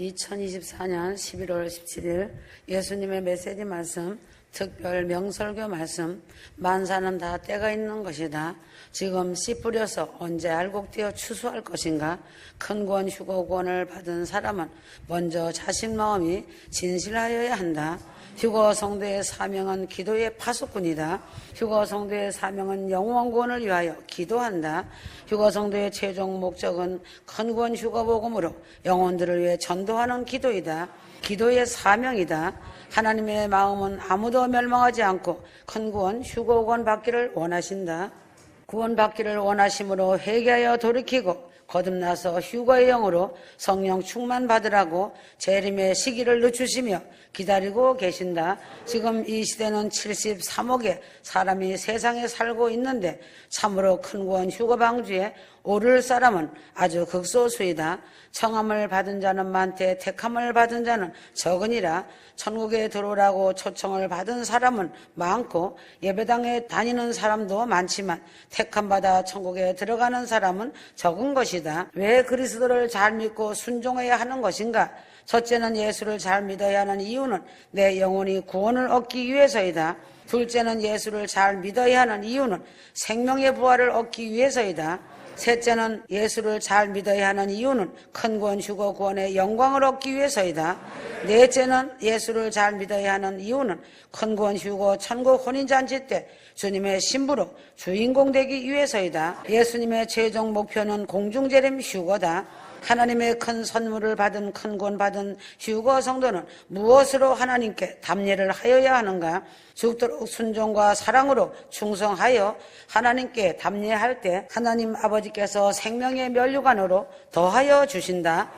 2024년 11월 17일 예수님의 메시지 말씀, 특별 명설교 말씀, 만사는 다 때가 있는 것이다. 지금 씨 뿌려서 언제 알곡되어 추수할 것인가? 큰 권 휴거권을 받은 사람은 먼저 자신 마음이 진실하여야 한다. 휴거 성도의 사명은 기도의 파수꾼이다. 휴거 성도의 사명은 영원권을 위하여 기도한다. 휴거 성도의 최종 목적은 큰권 휴거 복음으로 영혼들을 위해 전도하는 기도이다. 기도의 사명이다. 하나님의 마음은 아무도 멸망하지 않고 큰 구원 휴거권 받기를 원하신다. 구원 받기를 원하심으로 회개하여 돌이키고 거듭나서 휴거의 영으로 성령 충만 받으라고 재림의 시기를 늦추시며 기다리고 계신다. 지금 이 시대는 73억의 사람이 세상에 살고 있는데 참으로 큰 구원 휴거 방주에 오를 사람은 아주 극소수이다. 청함을 받은 자는 많되 택함을 받은 자는 적으니라. 천국에 들어오라고 초청을 받은 사람은 많고 예배당에 다니는 사람도 많지만 택함 받아 천국에 들어가는 사람은 적은 것이다. 왜 그리스도를 잘 믿고 순종해야 하는 것인가? 첫째는 예수를 잘 믿어야 하는 이유는 내 영혼이 구원을 얻기 위해서이다. 둘째는 예수를 잘 믿어야 하는 이유는 생명의 부활을 얻기 위해서이다. 셋째는 예수를 잘 믿어야 하는 이유는 큰 구원 휴거 구원의 영광을 얻기 위해서이다. 넷째는 예수를 잘 믿어야 하는 이유는 큰 구원 휴거 천국 혼인잔치 때 주님의 신부로 주인공 되기 위해서이다. 예수님의 최종 목표는 공중재림 휴거다. 하나님의 큰 선물을 받은 큰 권 받은 휴거 성도는 무엇으로 하나님께 답례를 하여야 하는가? 죽도록 순종과 사랑으로 충성하여 하나님께 답례할 때 하나님 아버지께서 생명의 면류관으로 더하여 주신다.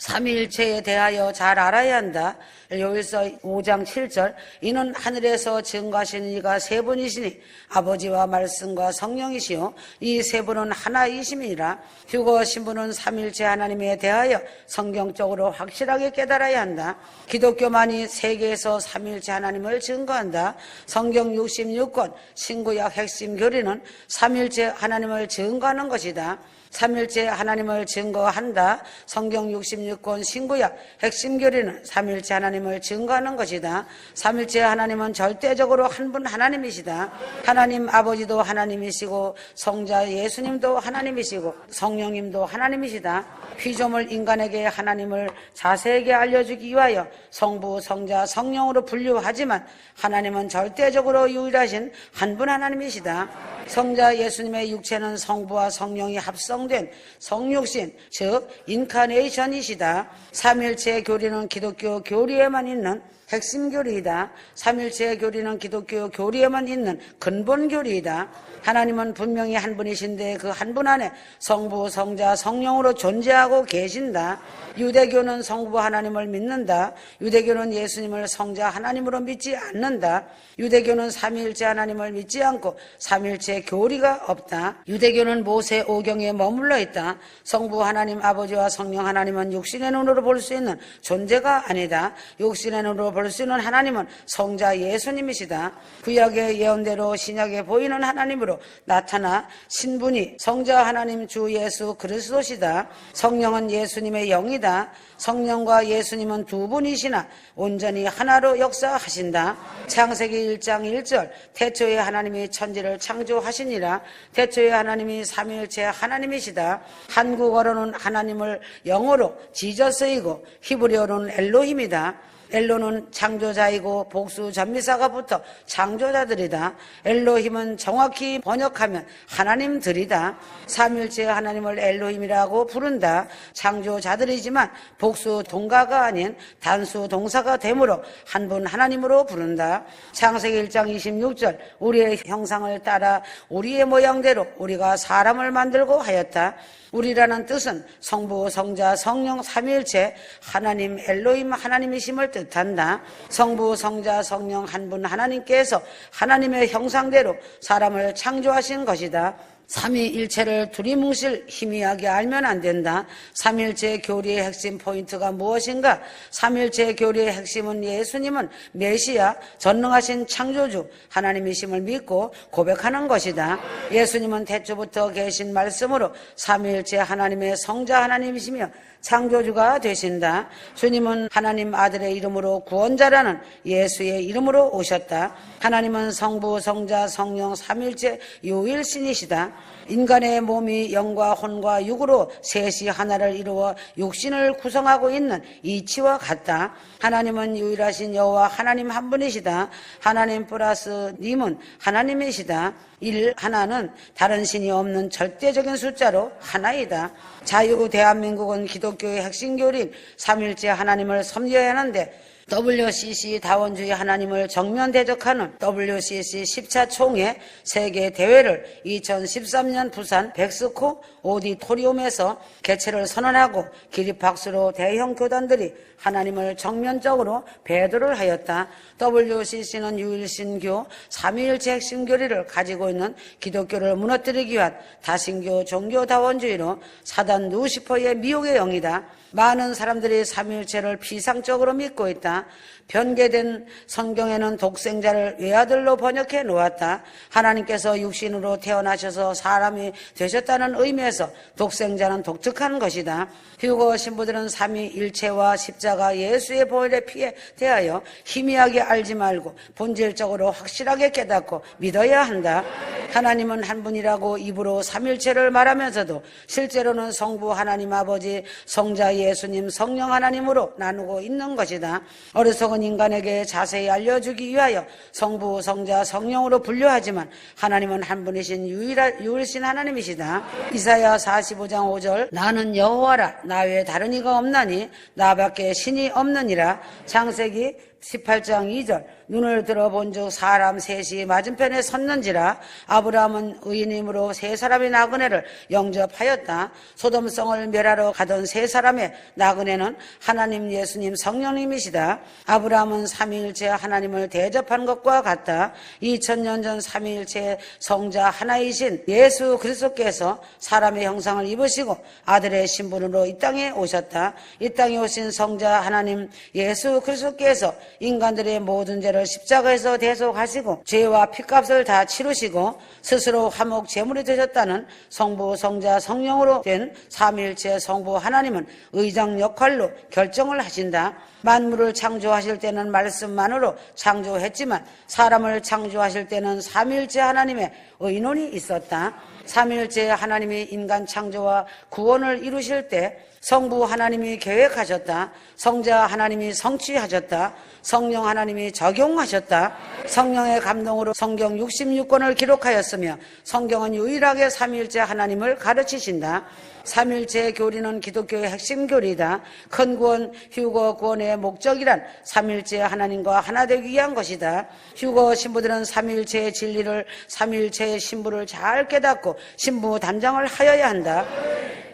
삼위일체에 대하여 잘 알아야 한다. 요일서 5장 7절 이는 하늘에서 증가하신 이가 세 분이시니 아버지와 말씀과 성령이시요 이 세 분은 하나이심이라 휴거 신부는 삼일체 하나님에 대하여 성경적으로 확실하게 깨달아야 한다. 기독교만이 세계에서 삼일체 하나님을 증거한다. 성경 66권 신구약 핵심 교리는 삼일체 하나님을 증거하는 것이다. 삼일체 하나님을 증거한다. 성경 66권 신구약 핵심 교리는 삼일체 하나님을 증거하는 것이다. 삼일체 하나님은 절대적으로 한 분 하나님이시다. 하나님 아버지도 하나님이시고 성자 예수님도 하나님이시고 성령님도 하나님이시다. 피조물 인간에게 하나님을 자세하게 알려주기 위하여 성부, 성자, 성령으로 분류하지만 하나님은 절대적으로 유일하신 한 분 하나님이시다. 성자 예수님의 육체는 성부와 성령이 합성 된 성육신, 즉 인카네이션이시다. 삼일체 교리는 기독교 교리에만 있는 핵심 교리이다. 삼일체 교리는 기독교 교리에만 있는 근본 교리이다. 하나님은 분명히 한 분이신데 그 한 분 안에 성부, 성자, 성령으로 존재하고 계신다. 유대교는 성부 하나님을 믿는다. 유대교는 예수님을 성자 하나님으로 믿지 않는다. 유대교는 삼위일체 하나님을 믿지 않고 삼위일체 교리가 없다. 유대교는 모세 오경에 머물 러 있다. 성부 하나님 아버지와 성령 하나님은 육신의 눈으로 볼 수 있는 존재가 아니다. 육신의 눈으로 볼 수 있는 하나님은 성자 예수님이시다. 구약의 예언대로 신약에 보이는 하나님으로 나타나 신분이 성자 하나님 주 예수 그리스도시다. 성령은 예수님의 영이다. 성령과 예수님은 두 분이시나 온전히 하나로 역사하신다. 창세기 1장 1절 태초에 하나님이 천지를 창조하시니라. 태초에 하나님이 삼위일체 하나님이 시다. 한국어로는 하나님을 영어로 지저스이고 히브리어로는 엘로힘이다. 엘로는 창조자이고 복수 전미사가 붙어 창조자들이다. 엘로힘은 정확히 번역하면 하나님들이다. 삼일째 하나님을 엘로힘이라고 부른다. 창조자들이지만 복수 동가가 아닌 단수 동사가 되므로 한 분 하나님으로 부른다. 창세기 1장 26절 우리의 형상을 따라 우리의 모양대로 우리가 사람을 만들고 하였다. 우리라는 뜻은 성부, 성자, 성령 삼위일체 하나님 엘로힘 하나님이심을 뜻한다. 성부, 성자, 성령 한 분 하나님께서 하나님의 형상대로 사람을 창조하신 것이다. 삼위일체를 두리뭉실 희미하게 알면 안 된다. 삼일체 교리의 핵심 포인트가 무엇인가? 삼일체 교리의 핵심은 예수님은 메시아, 전능하신 창조주, 하나님이심을 믿고 고백하는 것이다. 예수님은 태초부터 계신 말씀으로 삼일체 하나님의 성자 하나님이시며 창조주가 되신다. 주님은 하나님 아들의 이름으로 구원자라는 예수의 이름으로 오셨다. 하나님은 성부, 성자, 성령, 삼일체 유일신이시다. 인간의 몸이 영과 혼과 육으로 셋이 하나를 이루어 육신을 구성하고 있는 이치와 같다. 하나님은 유일하신 여호와 하나님 한 분이시다. 하나님 플러스 님은 하나님이시다. 일 하나는 다른 신이 없는 절대적인 숫자로 하나이다. 자유 대한민국은 기독교의 핵심 교리인 삼일째 하나님을 섬겨야 하는데 WCC 다원주의 하나님을 정면 대적하는 WCC 10차 총회 세계 대회를 2013년 부산 백스코 오디토리움에서 개최를 선언하고 기립박수로 대형 교단들이 하나님을 정면적으로 배도를 하였다. WCC는 유일신교 삼위일체 핵심 교리를 가지고 있는 기독교를 무너뜨리기 위한 다신교 종교다원주의로 사단 루시퍼의 미혹의 영이다. 많은 사람들이 삼위일체를 비상적으로 믿고 있다. 변개된 성경에는 독생자를 외아들로 번역해 놓았다. 하나님께서 육신으로 태어나셔서 사람이 되셨다는 의미에서 독생자는 독특한 것이다. 휴거 신부들은 삼위일체와 십자가 예수의 보혈의 피에 대하여 희미하게 알지 말고 본질적으로 확실하게 깨닫고 믿어야 한다. 하나님은 한 분이라고 입으로 삼일체를 말하면서도 실제로는 성부 하나님 아버지, 성자 예수님, 성령 하나님으로 나누고 있는 것이다. 어리석은 인간에게 자세히 알려주기 위하여 성부, 성자, 성령으로 분류하지만 하나님은 한 분이신 유일신 하나님이시다. 이사야 45장 5절 나는 여호와라 나 외에 다른 이가 없나니 나밖에 신이 없느니라 창세기 18장 2절 눈을 들어본 즉 사람 셋이 맞은편에 섰는지라 아브라함은 의인이므로 세 사람의 나그네를 영접하였다. 소돔성을 멸하러 가던 세 사람의 나그네는 하나님 예수님 성령님이시다. 아브라함은 삼위일체 하나님을 대접한 것과 같다. 2000년 전 삼위일체 성자 하나이신 예수 그리스도께서 사람의 형상을 입으시고 아들의 신분으로 이 땅에 오셨다. 이 땅에 오신 성자 하나님 예수 그리스도께서 인간들의 모든 죄를 십자가에서 대속하시고 죄와 피값을 다 치르시고 스스로 화목 제물이 되셨다는 성부 성자 성령으로 된 삼일체 성부 하나님은 의장 역할로 결정을 하신다. 만물을 창조하실 때는 말씀만으로 창조했지만 사람을 창조하실 때는 삼일체 하나님의 의논이 있었다. 삼일체 하나님이 인간 창조와 구원을 이루실 때 성부 하나님이 계획하셨다. 성자 하나님이 성취하셨다. 성령 하나님이 적용하셨다. 성령의 감동으로 성경 66권을 기록하였으며 성경은 유일하게 삼일째 하나님을 가르치신다. 삼일째 교리는 기독교의 핵심 교리다. 큰 구원, 휴거 구원의 목적이란 삼일째 하나님과 하나 되기 위한 것이다. 휴거 신부들은 삼일체의 진리를 삼일체의 신부를 잘 깨닫고 신부 담장을 하여야 한다.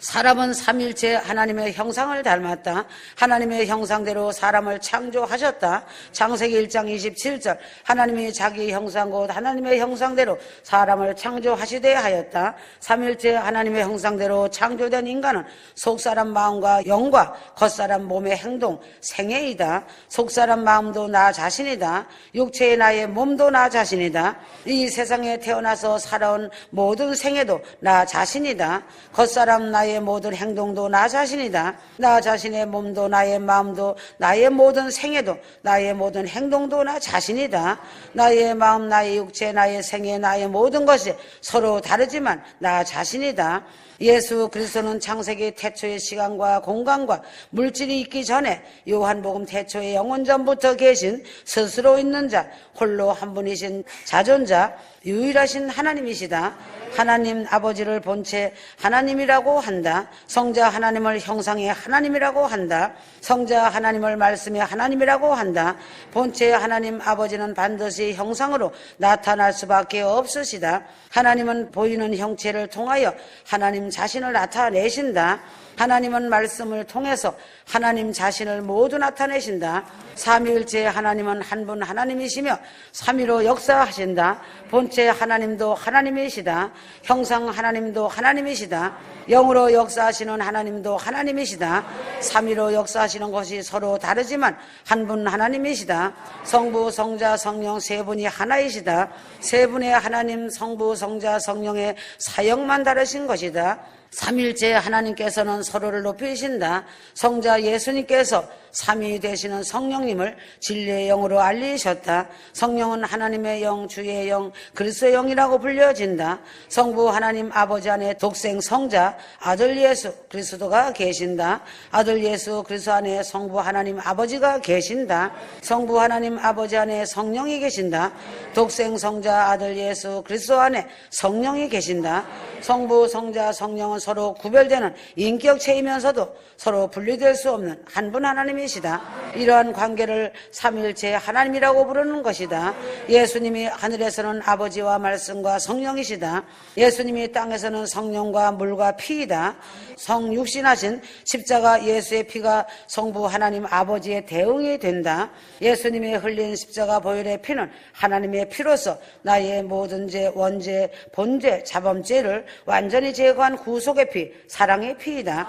사람은 삼일체 하나님의 형상을 닮았다. 하나님의 형상대로 사람을 창조하셨다. 창세기 1장 27절 하나님이 자기 형상 곧 하나님의 형상대로 사람을 창조하시되 하였다. 삼일체 하나님의 형상대로 창조된 인간은 속사람 마음과 영과 겉사람 몸의 행동, 생애이다. 속사람 마음도 나 자신이다. 육체의 나의 몸도 나 자신이다. 이 세상에 태어나서 살아온 모든 생애도 나 자신이다. 겉사람 나의 모든 행동도 나 자신이다. 나 자신의 몸도 나의 마음도 나의 모든 생애도 나의 모든 행동도 나 자신이다. 나의 마음, 나의 육체, 나의 생애, 나의 모든 것이 서로 다르지만 나 자신이다. 예수 그리스도는 창세기 태초의 시간과 공간과 물질이 있기 전에 요한복음 태초의 영원 전부터 계신 스스로 있는 자 홀로 한 분이신 자존자 유일하신 하나님이시다. 하나님 아버지를 본체 하나님이라고 한다. 성자 하나님을 형상의 하나님이라고 한다. 성자 하나님을 말씀의 하나님이라고 한다. 본체 하나님 아버지는 반드시 형상으로 나타날 수밖에 없으시다. 하나님은 보이는 형체를 통하여 하나님 자신을 나타내신다. 하나님은 말씀을 통해서 하나님 자신을 모두 나타내신다. 삼위일체 하나님은 한 분 하나님이시며 삼위로 역사하신다. 본체 하나님도 하나님이시다. 형상 하나님도 하나님이시다. 영으로 역사하시는 하나님도 하나님이시다. 삼위로 역사하시는 것이 서로 다르지만 한 분 하나님이시다. 성부, 성자, 성령 세 분이 하나이시다. 세 분의 하나님, 성부, 성자, 성령의 사역만 다르신 것이다. 삼일째 하나님께서는 서로를 높이신다. 성자 예수님께서 삼위 되시는 성령님을 진리의 영으로 알리셨다. 성령은 하나님의 영, 주의 영, 그리스도의 영이라고 불려진다. 성부 하나님 아버지 안에 독생 성자 아들 예수 그리스도가 계신다. 아들 예수 그리스도 안에 성부 하나님 아버지가 계신다. 성부 하나님 아버지 안에 성령이 계신다. 독생 성자 아들 예수 그리스도 안에 성령이 계신다. 성부 성자 성령은 서로 구별되는 인격체이면서도 서로 분리될 수 없는 한 분 하나님이시다. 이러한 관계를 삼일체 하나님이라고 부르는 것이다. 예수님이 하늘에서는 아버지와 말씀과 성령이시다. 예수님이 땅에서는 성령과 물과 피이다. 성육신하신 십자가 예수의 피가 성부 하나님 아버지의 대응이 된다. 예수님이 흘린 십자가 보혈의 피는 하나님의 피로서 나의 모든 죄, 원죄, 본죄, 자범죄를 완전히 제거한 구속 의 피, 사랑의 피이다.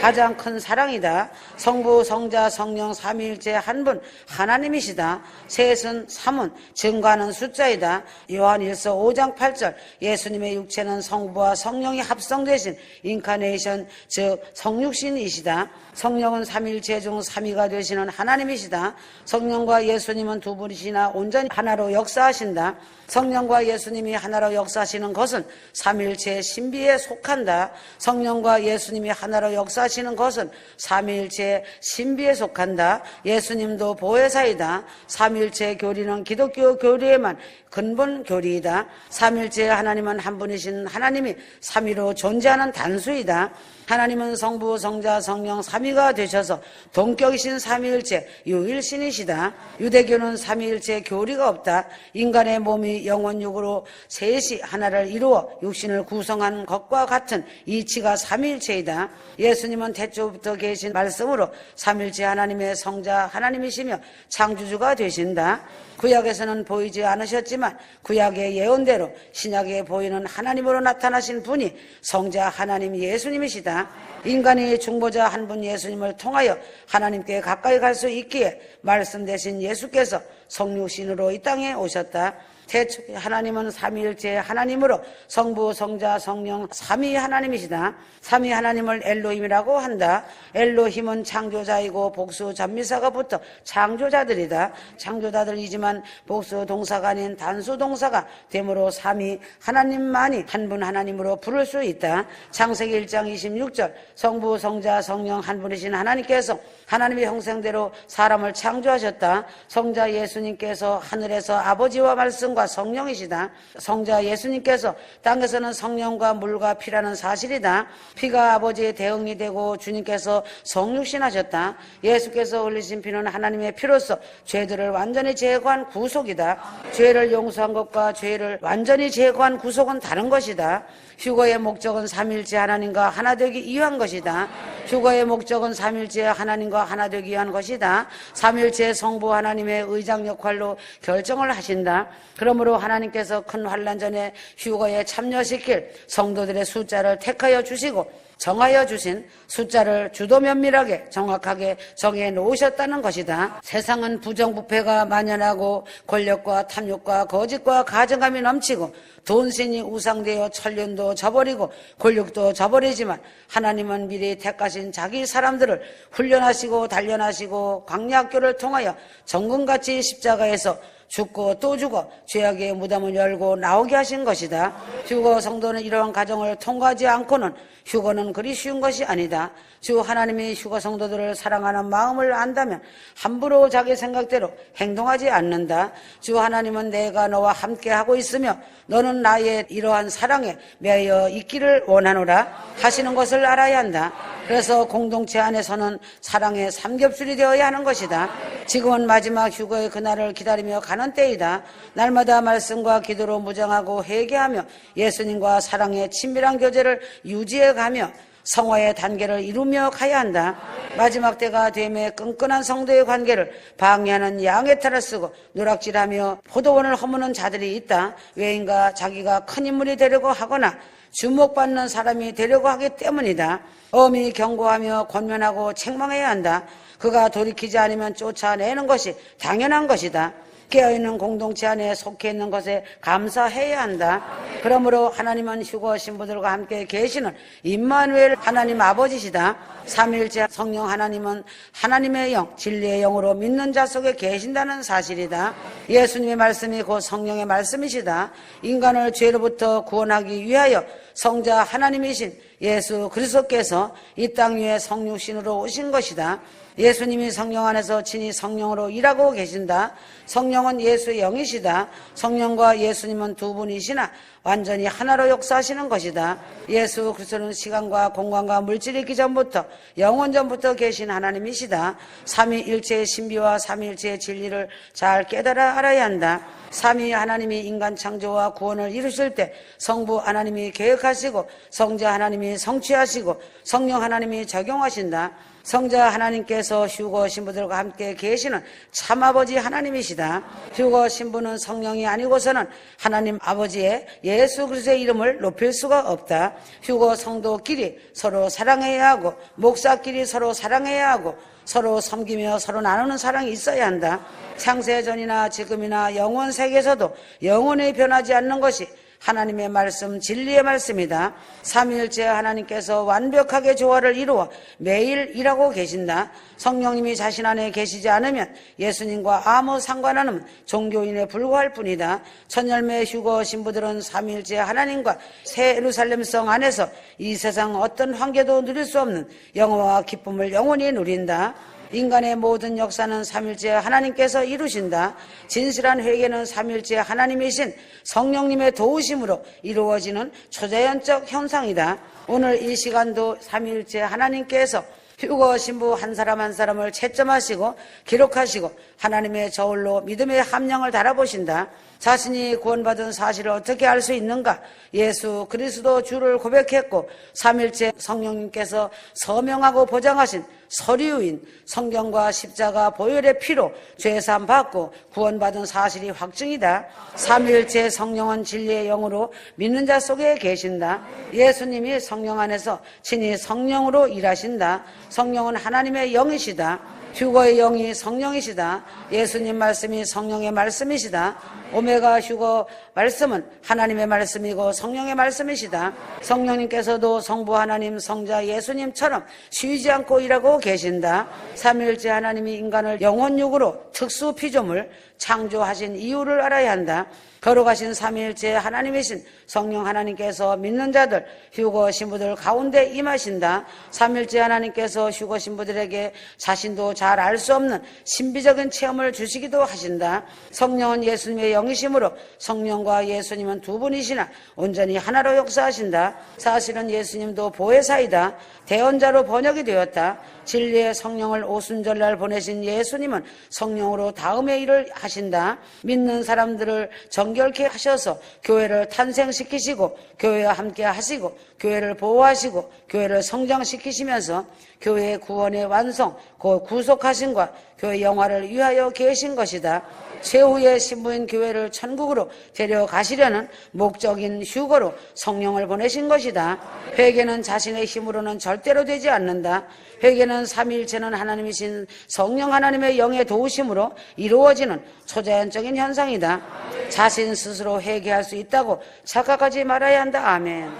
가장 큰 사랑이다. 성부, 성자, 성령, 삼위일체 한 분 하나님이시다. 셋은 삼은 증가하는 숫자이다. 요한 1서 5장 8절 예수님의 육체는 성부와 성령이 합성되신 인카네이션 즉 성육신이시다. 성령은 삼일체 중 삼위가 되시는 하나님이시다. 성령과 예수님은 두 분이시나 온전히 하나로 역사하신다. 성령과 예수님이 하나로 역사하시는 것은 삼일체 신비에 속한다. 성령과 예수님이 하나로 역사하시는 것은 삼일체 신비에 속한다. 예수님도 보혜사이다. 삼일체 교리는 기독교 교리에만 근본 교리이다. 삼일체 하나님은 한 분이신 하나님이 삼위로 존재하는 단수이다. 하나님은 성부, 성자, 성령 삼위가 되셔서 동격이신 삼위일체 유일신이시다. 유대교는 삼위일체 교리가 없다. 인간의 몸이 영원 육으로 셋이 하나를 이루어 육신을 구성한 것과 같은 이치가 삼위일체이다. 예수님은 태초부터 계신 말씀으로 삼일체 하나님의 성자 하나님이시며 창조주가 되신다. 구약에서는 보이지 않으셨지만 구약의 예언대로 신약에 보이는 하나님으로 나타나신 분이 성자 하나님 예수님이시다. 인간이 중보자 한 분 예수님을 통하여 하나님께 가까이 갈 수 있기에 말씀 대신 예수께서 성육신으로 이 땅에 오셨다. 태초에 하나님은 삼위일체 하나님으로 성부, 성자, 성령 삼위 하나님이시다. 삼위 하나님을 엘로힘이라고 한다. 엘로힘은 창조자이고 복수 전미사가 붙어 창조자들이다. 창조자들이지만 복수 동사가 아닌 단수 동사가 되므로 삼위 하나님만이 한 분 하나님으로 부를 수 있다. 창세기 1장 26절 성부, 성자, 성령 한 분이신 하나님께서 하나님의 형상대로 사람을 창조하셨다. 성자 예수님께서 하늘에서 아버지와 말씀과 성령이시다. 성자 예수님께서 땅에서는 성령과 물과 피라는 사실이다. 피가 아버지의 대응이 되고 주님께서 성육신하셨다. 예수께서 흘리신 피는 하나님의 피로서 죄들을 완전히 제거한 구속이다. 죄를 용서한 것과 죄를 완전히 제거한 구속은 다른 것이다. 휴거의 목적은 삼일째 하나님과 하나 되기 위한 것이다. 휴거의 목적은 삼일째 하나님과 하나 되기 위한 것이다. 삼일째 성부 하나님의 의장 역할로 결정을 하신다. 그 러므로 하나님께서 큰 환란 전에 휴거에 참여시킬 성도들의 숫자를 택하여 주시고 정하여 주신 숫자를 주도 면밀하게 정확하게 정해 놓으셨다는 것이다. 세상은 부정부패가 만연하고 권력과 탐욕과 거짓과 가정감이 넘치고 돈신이 우상되어 천륜도 저버리고 권력도 저버리지만 하나님은 미리 택하신 자기 사람들을 훈련하시고 단련하시고 광야학교를 통하여 정금같이 십자가에서 죽고 또 죽어 죄악의 무덤을 열고 나오게 하신 것이다. 휴거 성도는 이러한 과정을 통과하지 않고는 휴거는 그리 쉬운 것이 아니다. 주 하나님이 휴거 성도들을 사랑하는 마음을 안다면 함부로 자기 생각대로 행동하지 않는다. 주 하나님은 내가 너와 함께 하고 있으며 너는 나의 이러한 사랑에 매여 있기를 원하노라 하시는 것을 알아야 한다. 그래서 공동체 안에서는 사랑의 삼겹술이 되어야 하는 것이다. 지금은 마지막 휴거의 그날을 기다리며 가는 때이다. 날마다 말씀과 기도로 무장하고 회개하며 예수님과 사랑의 친밀한 교제를 유지해 가며 성화의 단계를 이루며 가야 한다. 마지막 때가 되매 끈끈한 성도의 관계를 방해하는 양의 탈을 쓰고 누락질하며 포도원을 허무는 자들이 있다. 왜인가 자기가 큰 인물이 되려고 하거나 주목받는 사람이 되려고 하기 때문이다. 엄히 경고하며 권면하고 책망해야 한다. 그가 돌이키지 않으면 쫓아내는 것이 당연한 것이다. 깨어있는 공동체 안에 속해 있는 것에 감사해야 한다. 그러므로 하나님은 휴거 신부들과 함께 계시는 임마누엘 하나님 아버지시다. 삼일째 성령 하나님은 하나님의 영, 진리의 영으로 믿는 자 속에 계신다는 사실이다. 예수님의 말씀이 곧 성령의 말씀이시다. 인간을 죄로부터 구원하기 위하여 성자 하나님이신 예수 그리스도께서 이 땅 위에 성육신으로 오신 것이다. 예수님이 성령 안에서 친히 성령으로 일하고 계신다. 성령은 예수의 영이시다. 성령과 예수님은 두 분이시나 완전히 하나로 역사하시는 것이다. 예수 그리스도는 시간과 공간과 물질이 있기 전부터 영원 전부터 계신 하나님이시다. 삼위일체의 신비와 삼위일체의 진리를 잘 깨달아 알아야 한다. 삼위 하나님이 인간 창조와 구원을 이루실 때 성부 하나님이 계획하시고 성자 하나님이 성취하시고 성령 하나님이 적용하신다. 성자 하나님께서 휴거 신부들과 함께 계시는 참아버지 하나님이시다. 휴거 신부는 성령이 아니고서는 하나님 아버지의 예수 그리스도의 이름을 높일 수가 없다. 휴거 성도끼리 서로 사랑해야 하고 목사끼리 서로 사랑해야 하고 서로 섬기며 서로 나누는 사랑이 있어야 한다. 창세전이나 지금이나 영원 세계에서도 영원히 변하지 않는 것이 하나님의 말씀, 진리의 말씀이다. 삼일째 하나님께서 완벽하게 조화를 이루어 매일 일하고 계신다. 성령님이 자신 안에 계시지 않으면 예수님과 아무 상관없는 종교인에 불과할 뿐이다. 천열매 휴거 신부들은 삼일째 하나님과 새 예루살렘 성 안에서 이 세상 어떤 환경도 누릴 수 없는 영화와 기쁨을 영원히 누린다. 인간의 모든 역사는 삼일째 하나님께서 이루신다. 진실한 회개는 삼일째 하나님이신 성령님의 도우심으로 이루어지는 초자연적 현상이다. 오늘 이 시간도 삼일째 하나님께서 휴거 신부 한 사람 한 사람을 채점하시고 기록하시고 하나님의 저울로 믿음의 함량을 달아보신다. 자신이 구원받은 사실을 어떻게 알 수 있는가? 예수 그리스도 주를 고백했고 삼일째 성령님께서 서명하고 보장하신 서류인 성경과 십자가 보혈의 피로 죄사함 받고 구원받은 사실이 확증이다. 삼일째 성령은 진리의 영으로 믿는 자 속에 계신다. 예수님이 성령 안에서 친히 성령으로 일하신다. 성령은 하나님의 영이시다. 휴거의 영이 성령이시다. 예수님 말씀이 성령의 말씀이시다. 오메가 휴거 말씀은 하나님의 말씀이고 성령의 말씀이시다. 성령님께서도 성부 하나님, 성자 예수님처럼 쉬지 않고 일하고 계신다. 삼일째 하나님이 인간을 영혼육으로 특수 피조물 창조하신 이유를 알아야 한다. 걸어가신 삼일째 하나님이신 성령 하나님께서 믿는 자들 휴거 신부들 가운데 임하신다. 삼일째 하나님께서 휴거 신부들에게 자신도 잘 알 수 없는 신비적인 체험을 주시기도 하신다. 성령은 예수님의 영이심으로 성령과 예수님은 두 분이시나 온전히 하나로 역사하신다. 사실은 예수님도 보혜사이다. 대언자로 번역이 되었다. 진리의 성령을 오순절날 보내신 예수님은 성령으로 다음의 일을 하신다. 믿는 사람들을 정결케 하셔서 교회를 탄생시키시고 교회와 함께 하시고 교회를 보호하시고 교회를 성장시키시면서 교회의 구원의 완성, 그 구속하심과 교회 영화를 위하여 계신 것이다. 최후의 신부인 교회를 천국으로 데려가시려는 목적인 휴거로 성령을 보내신 것이다. 회개는 자신의 힘으로는 절대로 되지 않는다. 회개는 삼일체는 하나님이신 성령 하나님의 영의 도우심으로 이루어지는 초자연적인 현상이다. 자신 스스로 회개할 수 있다고 착각하지 말아야 한다. 아멘.